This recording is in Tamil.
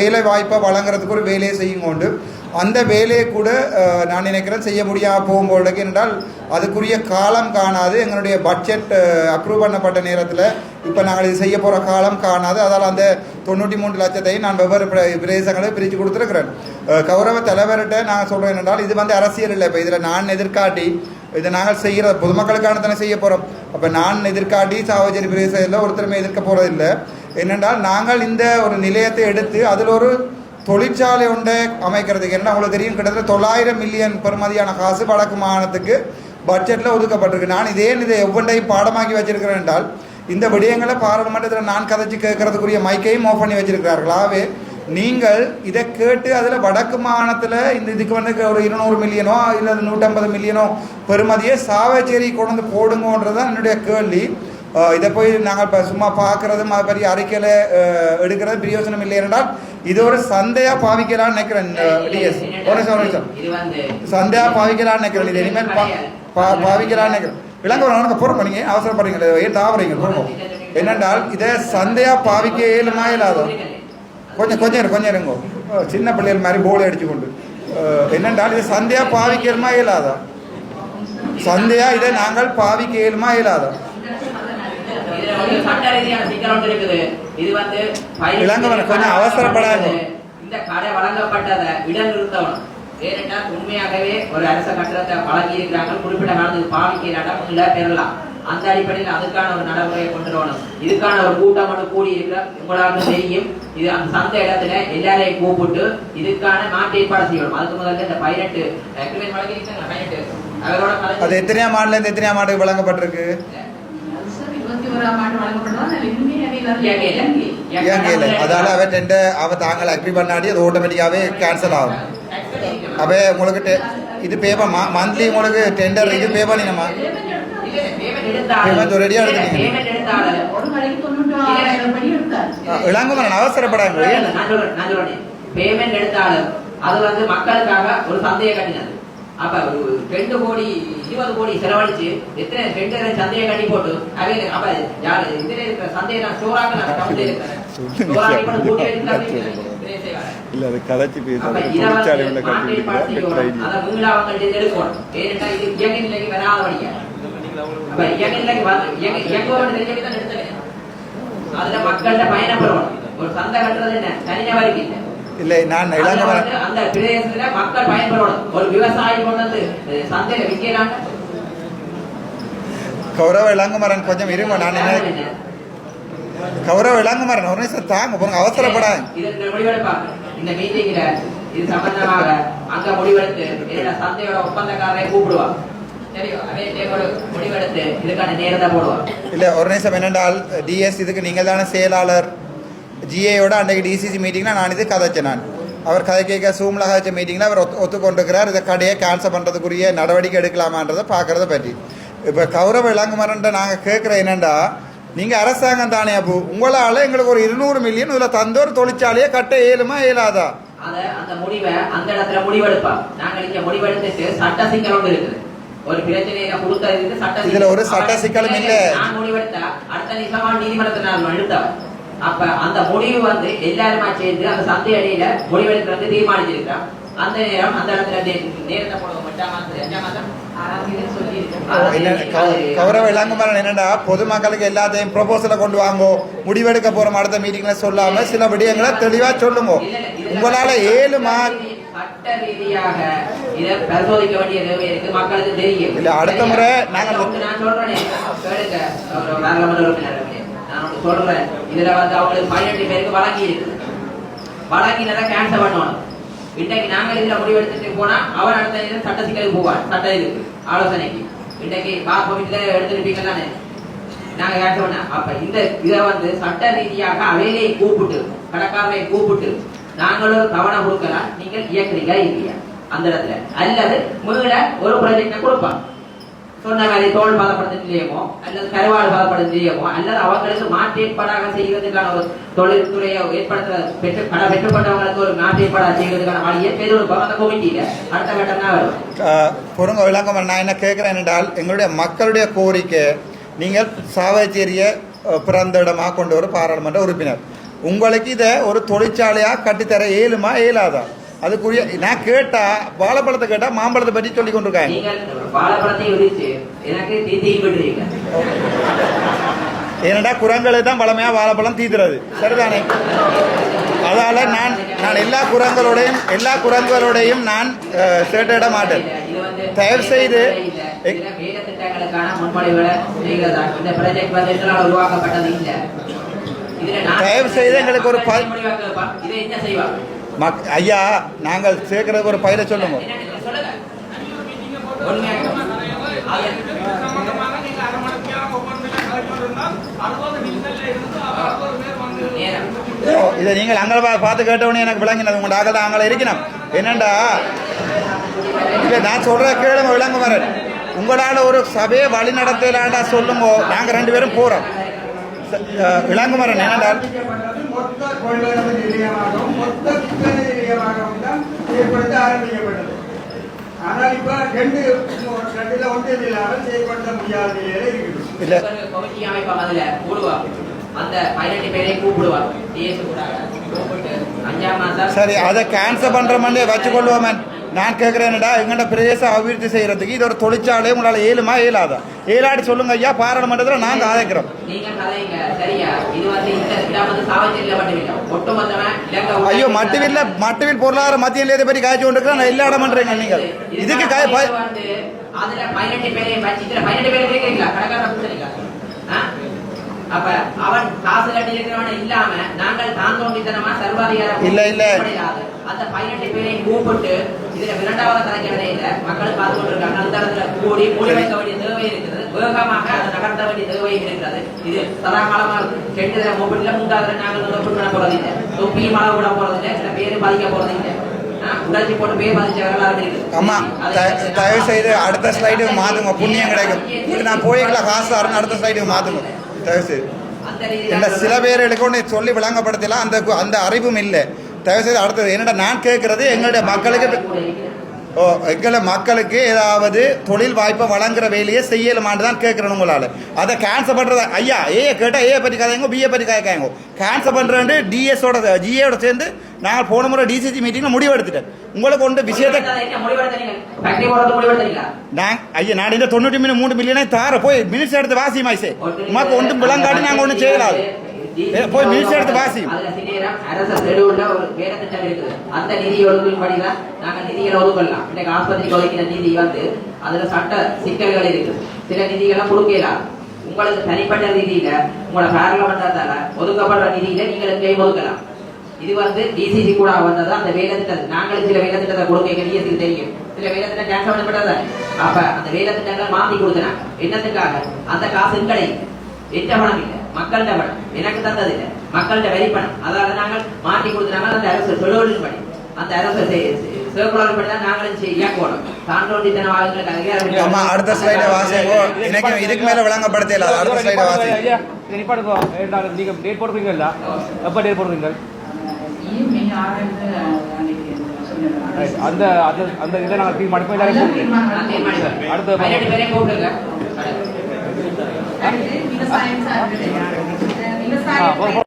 வேலை வாய்ப்பை வழங்குறதுக்கு ஒரு வேலையை செய்யும் கொண்டு அந்த வேலையை கூட நான் நினைக்கிறேன் செய்ய முடியாமல் பொழுது என்றால் அதுக்குரிய காலம் காணாது. எங்களுடைய பட்ஜெட் அப்ரூவ் பண்ணப்பட்ட நேரத்தில் இப்போ நாங்கள் இது செய்ய போகிற காலம் காணாது. அதால் அந்த தொண்ணூற்றி மூன்று லட்சத்தையும் நான் வெவ்வேறு பிரதேசங்களை பிரித்து கொடுத்துருக்கிறேன். கௌரவ தலைவர்கிட்ட நான் சொல்கிறேன் என்றால் இது வந்து அரசியல் இல்லை. இப்போ இதில் நான் எதிர்காட்டி இதை நாங்கள் செய்கிற பொதுமக்களுக்கான தானே செய்ய போகிறோம் அப்போ நான் எதிர்காட்டி சாவஜரி பிரதேசத்தில் ஒருத்தருமே எதிர்க்க போகிறதில்லை என்னென்றால் நாங்கள் இந்த ஒரு நிலையத்தை எடுத்து அதில் ஒரு தொழிற்சாலை ஒன்றை அமைக்கிறதுக்கு என்ன உங்களுக்கு தெரியும்? கிட்டத்தட்ட தொள்ளாயிரம் மில்லியன் பெறுமதியான காசு வடக்கு மாகாணத்துக்கு பட்ஜெட்டில் ஒதுக்கப்பட்டிருக்கு. நான் இதே இதை ஒவ்வொன்றையும் பாடமாக்கி வச்சிருக்கிறேன் என்றால் இந்த விடயங்களை பாராளுமன்றத்தில் நான் கதைச்சு கேட்கறதுக்குரிய மைக்கையும் ஆஃப் பண்ணி வச்சிருக்கிறார்கள். ஆகவே நீங்கள் இதை கேட்டு அதில் வடக்கு மாகாணத்தில் இந்த இதுக்கு வந்து ஒரு இருநூறு மில்லியனோ இல்லை நூற்றம்பது மில்லியனோ பெறுமதியை சாவச்சேரி கொண்டு வந்து போடுங்கன்றது தான் என்னுடைய கேள்வி. இதை போய் நாங்கள் இப்போ சும்மா பார்க்குறதும் அது பெரிய அறிக்கையில் எடுக்கிறது பிரயோசனம் இல்லை என்றால் இது ஒரு சந்தையாக பாவிக்கலாம்னு நினைக்கிறேன் டிஎஸ் ஒரு நிமிஷம் ஒரு சந்தையாக பாவிக்கலாம்னு நினைக்கிறேன் இது இனிமேல் பா பா பாவிக்கலாம்னு நினைக்கிறேன். இளங்கவரனுக்கு பொறும் பண்ணீங்க அவசரப்படுறீங்க ஏன் தாவறீங்க? பொறும் என்னென்றால் இதை சந்தையாக பாவிக்க இயலுமா இல்லாதோ கொஞ்சம் கொஞ்சம் கொஞ்சம் இருங்கோ. சின்ன பிள்ளைகள் மாதிரி போர்டு அடிச்சு கொண்டு. என்னென்றால் இது சந்தையாக பாவிக்கலுமா இயலாதா? சந்தையா இதை நாங்கள் பாவிக்க இயலுமா இயலாதா? ஒரு சட்ட ரீதியான சிக்கல் ஒன்று இருக்குது. இது வந்து கொஞ்சம் அவசரப்படாத. இந்த கடை வழங்கப்பட்டதை இடைநிறுத்தணும் ஏனென்றால் உண்மையாகவே ஒரு அரச கட்டடத்தை வழங்கி இருக்கிறாங்க குறிப்பிட்ட காலத்துக்கு பாவிக்கிறாங்க இல்ல பெறலாம் அந்த அடிப்படையில் அதுக்கான ஒரு நடைமுறையை கொண்டு வரணும். இதுக்கான ஒரு கூட்டம் ஒன்று கூடி இருக்கிற தெரியும். இது அந்த சந்தை இடத்துல எல்லாரையும் கூப்பிட்டு இதுக்கான மாற்று ஏற்பாடு செய்யணும். அதுக்கு முதல்ல இந்த பதினெட்டு பதினெட்டு. அவரோட அது கலந்து எத்தனையாம் ஆண்டுலேருந்து எத்தனையாம் ஆண்டுக்கு வழங்கப்பட்டிருக்கு? அதால அவ டெண்ட அவ தாங்கள் அக்ரி பண்ணாடி அது ஆட்டோமேட்டிக்காவே கேன்சல் ஆகும். அவ உங்களுக்கு இது பேப்பர் மந்த்லி உங்களுக்கு டெண்டர் இது பேப்பர் நீங்கம்மா Payment already எடுத்துட்டீங்க. இளங்குமரன் அவசரப்படாங்க பேமெண்ட் எடுத்தாலும் அது வந்து மக்களுக்காக ஒரு சந்தையை கட்டினது. அப்ப ஒரு ரெண்டு கோடி இருபது கோடி செலவழிச்சு எத்தனை ரெண்டு சந்தையை கட்டி போட்டு அவை அப்ப யாரு இதுல இருக்கிற சந்தையை நான் ஸ்டோராக நான் டவுன்ல இருக்கிறேன் இல்ல அது கதைச்சு பேசுறது இதை வந்து தொழிற்சாலைகளை மாற்றி ஏற்பாடு செய்யணும். கட்டி அதை மீளா அவங்கள்ட்ட எடுக்கணும். ஏனென்றா இது இயக்க நிலைக்கு வராதபடியா. அப்ப இயக்க நிலைக்கு வந்து- இயக்க- இயக்குவோம்னு தெரிஞ்சவே தான் எடுத்தேன். அதுல மக்கள்கிட்ட பயணப்படணும். ஒரு சந்தை கட்டுறது என்ன தனிநபருக்கு இல்லை. இல்லை நான் வந்து அந்த பிரதேசத்துல மக்கள் பயன்படணும் ஒரு விவசாயி கொண்டு வந்து அஹ், சந்தையில விற்கிறாங்க கௌரவ இளங்குமரன் கொஞ்சம் இருங்க நான் என்ன கௌரவ இளங்குமரன் ஒரு நிமிஷம் தாங்க போங்க முடிவெடுப்பாங்க. இந்த மீட்டிங்ல இது சம்பந்தமாக அங்க முடிவெடுத்து என்னோட சந்தையோட ஒப்பந்தக்காரரை போடுவாங்க இல்லை ஒரு நிமிஷம் என்னென்றால் டிஎஸ் இதுக்கு நீங்கள் தானே செயலாளர். ஜிஏயோட அன்றைக்கு டிசிசி மீட்டிங்கில் நான் இது கதைச்சேன் நான். அவர் கதை கேட்க சூமில் கதைச்ச மீட்டிங்கில் அவர் ஒத்து ஒத்துக்கொண்டிருக்கிறார். இதை கடையை கேன்சல் பண்ணுறதுக்குரிய நடவடிக்கை எடுக்கலாமான்றதை பார்க்குறத பற்றி. இப்போ கௌரவ இளங்குமரன்ட்ட நாங்கள் கேட்குற என்னென்னா நீங்கள் அரசாங்கம் தானே அப்போ உங்களால் எங்களுக்கு ஒரு இருநூறு மில்லியன் இதில் தந்த ஒரு தொழிற்சாலையை கட்ட இயலுமா இயலாதா? அந்த முடிவை அந்த இடத்துல முடிவெடுப்பா நாங்க இங்க முடிவெடுத்துட்டு சட்ட சிக்கல் ஒன்று இருக்குது. ஒரு பிரச்சனையில கொடுத்ததுக்கு சட்ட. இதுல ஒரு சட்ட சிக்கலும் இல்ல. நான் முடிவெடுத்தா அடுத்த நிமிஷமா நீதிமன்றத்தில் நான் எடுத்தவன் அப்ப அந்த முடிவு வந்து எல்லாருமா சேர்ந்து அந்த சந்தை அடியில முடிவெடுக்கிறது தீர்மானிச்சிருக்கான் அந்த நேரம் அந்த இடத்துல நேரத்தை போடுவோம் கௌரவ இளங்குமரன் என்னடா? பொதுமக்களுக்கு எல்லாத்தையும் ப்ரொபோசலை கொண்டு வாங்கோ. முடிவெடுக்க போகிறோம் அடுத்த மீட்டிங்கில் சொல்லாமல் சில விடயங்களை தெளிவாக சொல்லுங்க. உங்களால் ஏழு மா சட்ட ரீதியாக இதை பரிசோதிக்க வேண்டிய தேவை இருக்கு. மக்களுக்கு தெரியும். இல்ல, அடுத்த முறை நாங்க- ஒண்ணு நான் சொல்றேனே. நான் சொல்றேன். இதுல வந்து அவங்களுக்கு பதினெட்டு பேருக்கு வழங்கி இருக்கு வழங்கினதை கேன்சல் பண்ணணும் இன்றைக்கு நாங்கள் இதுல முடிவெடுத்துட்டு போனா அவர் அடுத்த நேரம் சட்ட சிக்கலுக்கு போவார். சட்ட இது ஆலோசனைக்கு. இன்றைக்கு பாப்ப வீட்டுல எடுத்துருப்பீங்க தானே நாங்க கேன்சல் பண்ண. அப்ப இந்த இதை வந்து சட்ட ரீதியாக அவையிலே கூப்பிட்டு கடைக்காரரை கூப்பிட்டு நாங்களும் கவனம் கொடுக்கலாம் நீங்கள் இயக்குறீங்களா இல்லையா? அந்த இடத்துல. அல்லது மீள ஒரு ப்ராஜெக்ட கொடுப்பாங்க. சொன்ன மாதிரி தோல் பதப்படுத்த அல்லது கருவாடு பதப்படுத்த அல்லது அவங்களுக்கு மாற்றேற்பாடாக செய்வதற்கான ஒரு தொழில்துறையை ஏற்படுத்த பெற்று கடை பெற்றுப்பட்டவங்களுக்கு ஒரு மாற்றேற்பாடாக செய்வதற்கான வழியை பெரிய ஒரு அந்த கமிட்டியில அடுத்த கட்டம் தான் வரும் பொருங்க பொறுங்க நான் என்ன கேட்கிறேன் என்றால் எங்களுடைய மக்களுடைய கோரிக்கை நீங்கள் சாவச்சேரிய பிறந்த இடமாக கொண்டு வர பாராளுமன்ற உறுப்பினர். உங்களுக்கு இதை ஒரு தொழிற்சாலையாக கட்டித்தர இயலுமா இயலாதான் அதுக்குரிய நான் கேட்டா வாழைப்பழத்தை கேட்டா மாம்பழத்தை பற்றி சொல்லி கொண்டிருக்காங்க ஏனடா குரங்களை தான் பழமையாக வாழைப்பழம் தீத்துறது. சரிதானே? அதால நான் நான் எல்லா குரங்களோடையும் எல்லா குரங்களோடையும் நான் அஹ், சேட்டையிட மாட்டேன். தயவு செய்து- தயவு செய்து எங்களுக்கு ஒரு மக் ஐயா நாங்கள் சேர்க்கிற ஒரு பயிரை சொல்லுங்க. ஓ, இதை நீங்கள் அங்கே பார்த்து கேட்டவொடனே எனக்கு விளங்கினது. உங்கள் டாக்டர் தான் அங்கே இருக்கணும். என்னண்டா? இல்லை நான் சொல்கிற கேளுங்க விளங்க வரேன் உங்களால் ஒரு சபையை வழி நடத்தலாண்டா சொல்லுங்க. நாங்கள் ரெண்டு பேரும் போகிறோம் விளங்குமரன் என்னண்டா என்னென்றால் மொத்த கொள்வனவு நிலையமாகவும் மொத்த விற்பனை நிலையமாகவும் தான் செயல்படுத்த ஆரம்பிக்கப்பட்டது. ஆனால் இப்ப ரெண்டு ரெண்டுல ஒன்று இல்லாமல் செயல்படுத்த முடியாத நிலையில இருக்குது கமிட்டி அமைப்பாங்க அதுல கூடுவாங்க அந்த பதினெட்டு பேரை கூப்பிடுவாங்க டிஎஸ் கூட கூப்பிட்டு அஞ்சாம் மாதம் சரி அதை கேன்சல் பண்ணுற மாதிரி வச்சுக்கொள்வோமே நான் கேட்குறேன்டா எங்கள்ட பிரதேச அபிவிருத்தி செய்கிறதுக்கு இது ஒரு தொழிற்சாலை உங்களால் ஏழுமா ஏலாதா ஏலாடி சொல்லுங்க ஐயா பாராளுமன்றத்தில் நாங்கள் ஆதரிக்கிறோம் இது ஐயோ மட்டுவில் மட்டுவில் பொருளாதார மத்திய நிலையத்தை பற்றி காய்ச்சி கொண்டிருக்கிறேன் நான் எல்லா இடம் பண்ணுறீங்க நீங்கள் இதுக்கு காய் இது இல்ல, இல்ல. அந்த பதினெட்டு பேரை கூப்பிட்டு இதுல இரண்டாவது கலைக்க விடையில மக்கள் பார்த்து கொண்டிருக்காங்க அந்த இடத்துல கூடி மூடி வைக்க வேண்டிய தேவை இருக்கிறது. வேகமாக அதை நகர்த்த வேண்டிய தேவை இருக்கிறது. இது சதாகாலமா ரெண்டு தடவை மூப்பிட்டுல மூன்றாவது தடவை நாங்கள் நோட்டு பண்ண போறது இல்லை. தொப்பியும் அளவு விட போறது இல்லை. சில பேர் பாதிக்க போறது இல்லை. ஆ, உணர்ச்சி போட்டு பேர் பாதிச்ச வரலாறு இருக்குது அம்மா த- தயவு செய்து அடுத்த ஸ்லைடுக்கு மாற்றுங்க புண்ணியம் கிடைக்கும். இது நான் போய்க்கலாம் காசு அடுத்த ஸ்லைடுக்கு மாற்றுங்க தயவு செய்து இல்லை சில பேர்களுக்கு ஒன்று சொல்லி விளங்கப்படுத்தலாம். அந்த அந்த அறிவும் இல்லை. தயவு செய்து அடுத்தது என்னடா நான் கேட்குறது? எங்களுடைய மக்களுக்கு ஓ எங்களை மக்களுக்கு ஏதாவது தொழில் வாய்ப்பை வழங்குற வேலையை செய்யலுமான்னு தான் கேட்குறேன் உங்களால். அதை கேன்சல் பண்ணுறதா ஐயா ஏ கேட்டால் ஏ பற்றி கதைங்க பிஏ பற்றி கதைக்காங்க கேன்சல் பண்ணுறேன் டிஎஸோட ஜிஏயோட சேர்ந்து நான் போன முறை டிசிசி மீட்டிங்கில் முடிவு எடுத்துட்டேன் உங்களுக்கு ஒன்று விஷயத்தை நான் ஐயா நான் இந்த தொண்ணூற்றி மூணு மூணு மில்லியனை தார போய் மினிட்ஸ் எடுத்து வாசி மாய்ஸே. உமாக்கு ஒன்றும் விளங்காடி நாங்கள் ஒன்றும் செய்யலாது. போய் மினிட்ஸ் எடுத்து வாசி. அதுல சிறியரம் அரசு ஷெடியூல்ல ஒரு வேலை திட்டம் இருக்குது அந்த நிதி ஒழுங்கின்படி தான் நாங்க நிதிகளை ஒதுக்கலாம் இன்னைக்கு ஆஸ்பத்திரிக்கு ஒதுக்கின நிதி வந்து அதுல சட்ட சிக்கல்கள் இருக்குது. சில நிதிகளை கொடுக்கலாம் உங்களுக்கு தனிப்பட்ட நிதியில உங்களோட பார்லமெண்டால ஒதுக்கப்படுற நிதியில நீங்க கை ஒதுக்கலாம். இது வந்து டிசிசி கூட வந்தது? அந்த வேலை திட்டம் நாங்களும் சில வேலை திட்டத்தை கொடுக்க டிஎஸ்சி தெரியும். சில வேலை திட்டம் கேன்சல் பண்ணப்பட்டது அப்ப அந்த வேலை திட்டங்கள் மாத்தி கொடுக்குறாங்க. என்னத்துக்காக? அந்த காசு கிடைக்கும் எந்த பணம் இல்லை. மக்கள்கிட்ட பணம். எனக்கு தந்தது இல்லை. மக்கள்கிட்ட வரி பணம். அதால நாங்கள் மாற்றி கொடுக்குறாங்க அந்த அரசு படி அந்த அரசு சிவகுலாவின் படி தான் நாங்களும் இயக்குவோம் தாண்டோண்டித்தன அம்மா அடுத்த ஸ்லைடை வாசிங்கோ. எனக்கு இதுக்கு மேலே விளங்கப்படுத்தல. அடுத்த ஸ்லைடை வாசிங்க. ஐயா நிப்பாடுங்க ஏண்டா, நீங்க டேட் போடுறீங்களா எப்ப டேட் போடுறீங்க. அந்த அந்த அந்த இதை நாங்கள் தீர்மானிப்போம். எல்லாரையும் கூப்பிடுங்க. அடுத்த பதினெட்டு பேரையும் கூப்பிடுங்க அடுத்து விவசாயம்